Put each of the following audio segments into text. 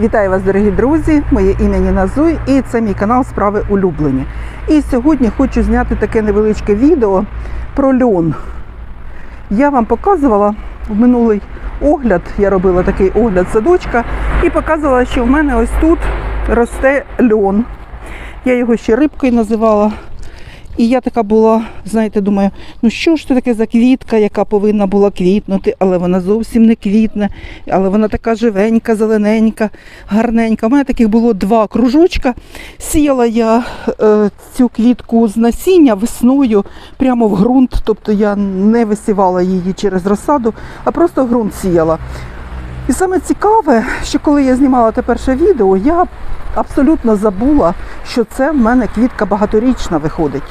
Вітаю вас, дорогі друзі! Моє ім'я Ніна Зуй і це мій канал Справи улюблені. І сьогодні хочу зняти таке невеличке відео про льон. Я вам показувала в минулий огляд, я робила такий огляд садочка і показувала, що в мене ось тут росте льон. Я його ще рибкою називала. І я така була, знаєте, думаю, ну що ж це таке за квітка, яка повинна була квітнути, але вона зовсім не квітне, але вона така живенька, зелененька, гарненька. У мене таких було два кружочка. Сіяла я е, цю квітку з насіння весною прямо в ґрунт, тобто я не висівала її через розсаду, а просто в ґрунт сіяла. І саме цікаве, що коли я знімала те перше відео, я абсолютно забула, що це в мене квітка багаторічна виходить.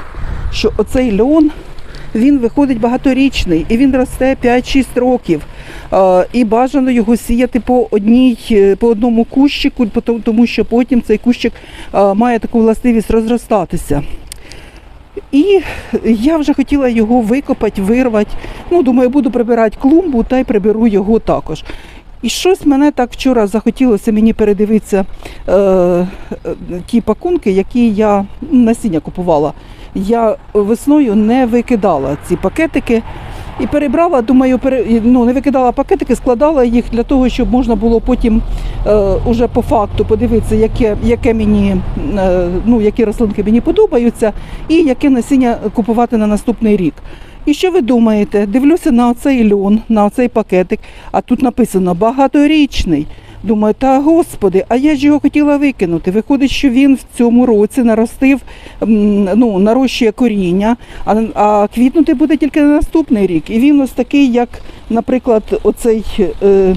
Що оцей льон він виходить багаторічний і він росте 5-6 років. І бажано його сіяти по одній, е, по одному кущику, тому що потім цей кущик має таку властивість розростатися. І я вже хотіла його викопати, вирвати. Ну, думаю, буду прибирати клумбу та й приберу його також. І щось мене так вчора захотілося мені передивитися е, е, ті пакунки, які я насіння купувала. Я весною не викидала ці пакетики і перебрала, думаю, пере, ну, не викидала пакетики, складала їх для того, щоб можна було потім е, уже по факту подивитися, яке, яке мені, е, ну, які рослинки мені подобаються, і яке насіння купувати на наступний рік. І що ви думаєте? Дивлюся на оцей льон, на оцей пакетик, а тут написано багаторічний. Думаю, та господи, а я ж його хотіла викинути. Виходить, що він в цьому році наростив, ну, нарощує коріння, а, а квітнути буде тільки на наступний рік. І він ось такий, як, наприклад, оцей. Е,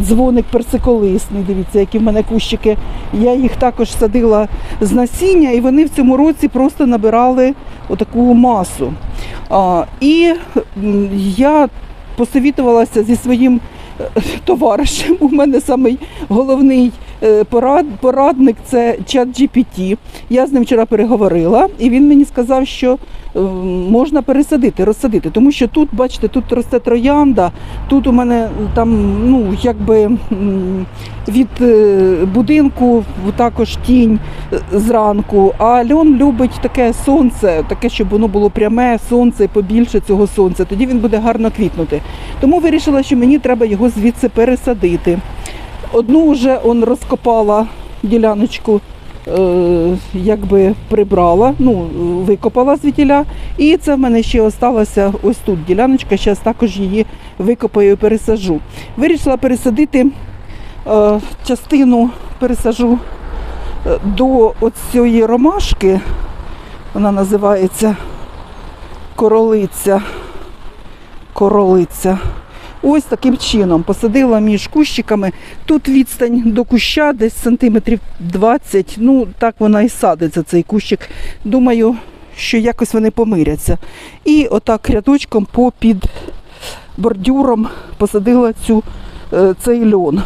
Дзвоник персиколисний, дивіться, які в мене кущики. Я їх також садила з насіння, і вони в цьому році просто набирали отаку масу. І я посовітувалася зі своїм е, товаришем. У мене самий головний порад, порадник це чат GPT. Я з ним вчора переговорила, і він мені сказав, що е, можна пересадити, розсадити. Тому що тут, бачите, тут росте троянда, тут у мене там, ну, якби від е, будинку також тінь е, зранку. А льон любить таке сонце, таке, щоб воно було пряме сонце, побільше цього сонця. Тоді він буде гарно квітнути. Тому вирішила, що мені треба його звідси пересадити. Одну вже он розкопала діляночку, е, якби прибрала, ну, викопала звідтіля. І це в мене ще осталася ось тут діляночка, зараз також її викопаю і пересажу. Вирішила пересадити е, частину пересажу е, до цієї ромашки, вона називається королиця. Королиця. Ось таким чином посадила між кущиками. Тут відстань до куща десь сантиметрів 20. Ну, так вона і садиться, цей кущик. Думаю, що якось вони помиряться. І отак рядочком попід бордюром посадила цю, е, цей льон.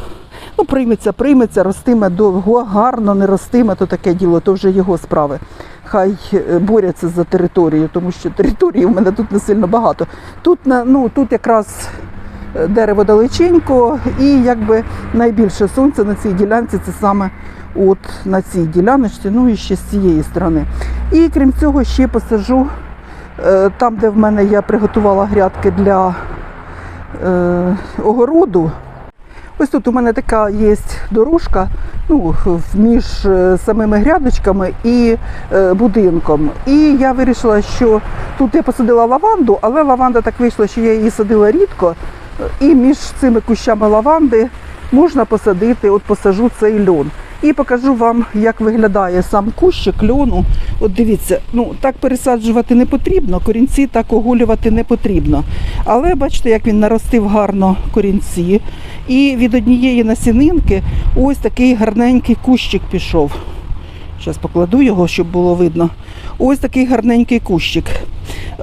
Ну, прийметься, прийметься, ростиме довго, гарно, не ростиме, то таке діло, то вже його справи. Хай е, борються за територію, тому що території в мене тут не сильно багато. Тут, ну, тут якраз дерево далеченько, і якби найбільше сонце на цій ділянці це саме от на цій діляночці, ну і ще з цієї сторони. І крім цього, ще посажу е, там, де в мене я приготувала грядки для е, огороду. Ось тут у мене така є дорожка ну, між е, самими грядочками і е, будинком. І я вирішила, що тут я посадила лаванду, але лаванда так вийшла, що я її садила рідко. І між цими кущами лаванди можна посадити, от посажу цей льон. І покажу вам, як виглядає сам кущик льону. От дивіться, ну так пересаджувати не потрібно, корінці так оголювати не потрібно. Але бачите, як він наростив гарно корінці. І від однієї насінинки ось такий гарненький кущик пішов. Зараз покладу його, щоб було видно. Ось такий гарненький кущик.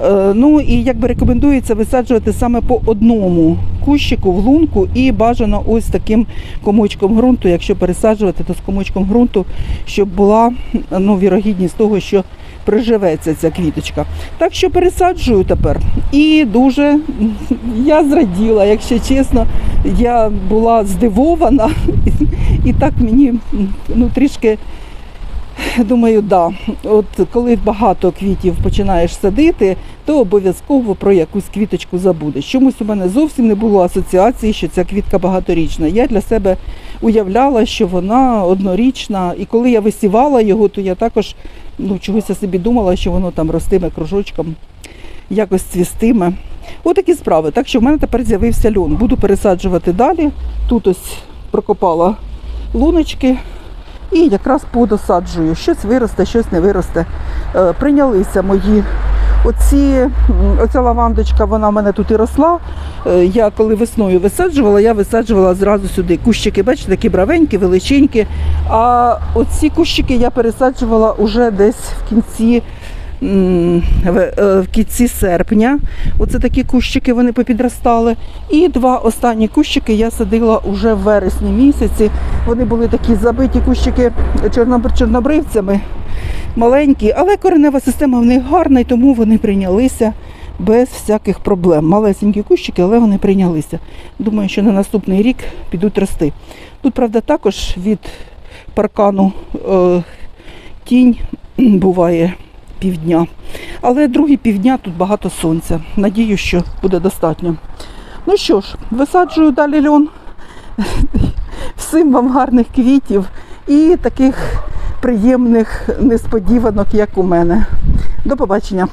Е, ну і якби рекомендується висаджувати саме по одному кущику в лунку і бажано ось таким комочком ґрунту, якщо пересаджувати, то з комочком ґрунту, щоб була ну, вірогідність того, що приживеться ця квіточка. Так що пересаджую тепер. І дуже я зраділа, якщо чесно, я була здивована, і так мені ну, трішки. Думаю, да. От коли багато квітів починаєш садити, то обов'язково про якусь квіточку забудеш. Чомусь у мене зовсім не було асоціації, що ця квітка багаторічна. Я для себе уявляла, що вона однорічна, і коли я висівала його, то я також ну, чогось я собі думала, що воно там ростиме кружочком, якось цвістиме. Отакі справи. Так що в мене тепер з'явився льон. Буду пересаджувати далі. Тут ось прокопала луночки. І якраз подосаджую. Щось виросте, щось не виросте. Е, прийнялися мої. Оці, оця лавандочка, вона в мене тут і росла. Е, Я коли весною висаджувала, я висаджувала зразу сюди. Кущики, бачите, такі бравенькі, величенькі. А оці кущики я пересаджувала уже десь в кінці. Е, в кінці серпня. Оце такі кущики вони попідростали. І два останні кущики я садила уже в вересні місяці. Вони були такі забиті кущики чорнобривцями, маленькі, але коренева система в них гарна, і тому вони прийнялися без всяких проблем. Малесенькі кущики, але вони прийнялися. Думаю, що на наступний рік підуть рости. Тут, правда, також від паркану е, тінь буває півдня. Але другі півдня тут багато сонця. Надію, що буде достатньо. Ну що ж, висаджую далі льон. Всім вам гарних квітів і таких приємних несподіванок, як у мене. До побачення.